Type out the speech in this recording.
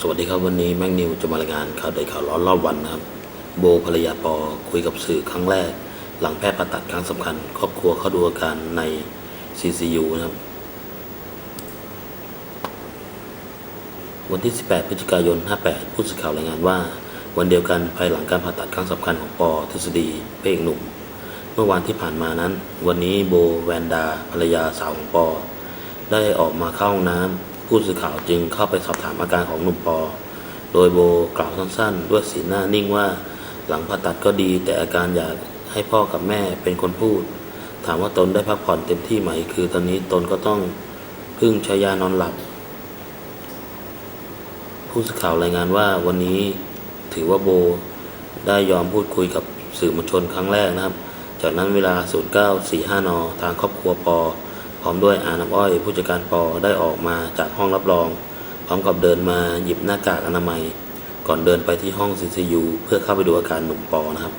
สวัสดีครับวันนี้แม็กนิวจะมารายงานข่าวเด็ดข่าวร้อนรอบวันนะครับ โบภรรยาปอคุยกับสื่อครั้งแรก หลังแพทย์ผ่าตัดครั้งสำคัญ ครอบครัวเข้าดูอาการใน CCU นะครับ วันที่ 18 พฤศจิกายน 58 ผู้สื่อข่าวรายงานว่า วันเดียวกันภายหลังการผ่าตัดครั้งสำคัญของปอทฤษฎีพระเอกหนุ่ม เมื่อวานที่ผ่านมานั้น วันนี้โบแวนดาภรรยาสาวของปอได้ออกมาเข้าห้องน้ำ ผู้สื่อข่าวจึงเข้าไปสอบถามอาการของหนุ่มปอ โดยโบกล่าวสั้นๆ ด้วยสีหน้านิ่งว่าหลังผ่าตัดก็ดี แต่อาการอยากให้พ่อกับแม่เป็นคนพูด ถามว่าตนได้พักผ่อนเต็มที่ไหม คือตอนนี้ตนก็ต้องพึ่งใช้ยานอนหลับ ผู้สื่อข่าวรายงานว่าวันนี้ถือว่าโบได้ยอมพูดคุยกับสื่อมวลชนครั้งแรกนะครับ จากนั้นเวลา 0945 น ทางครอบครัวปอ พร้อมด้วยอาน้ำอ้อย ผู้จัดการปอได้ออกมาจากห้องรับรอง พร้อมกับเดินมาหยิบหน้ากากอนามัย ก่อนเดินไปที่ห้องซีซียูเพื่อเข้าไปดูอาการหนุ่มปอนะครับ